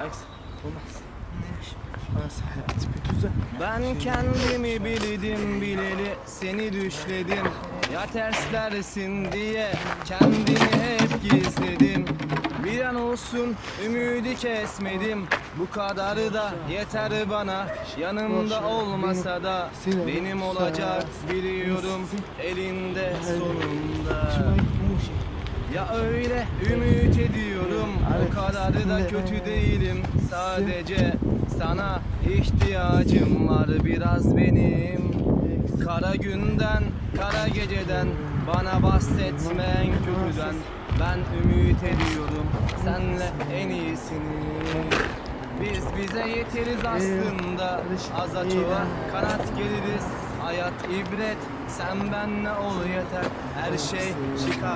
Aks. Olmaz. Hayat bir. Ben kendimi bildim bileli seni düşledim. Ya terslersin diye kendimi hep gizledim. Bir an olsun ümidi kesmedim. Bu kadarı da yeter bana. Yanımda olmasa da benim olacak biliyorum. Elinde sonunda. Ya öyle ümit ediyorum O kadar da kötü değilim. Sadece sana ihtiyacım var. Biraz benim. Kara günden, kara geceden Bana bahsetmen kötüden Ben ümit ediyorum. Senle en iyisini. Biz bize yeteriz aslında. Aza çoğa kanat geliriz. Hayat ibret. Sen benle ol yeter. Her şey şikayet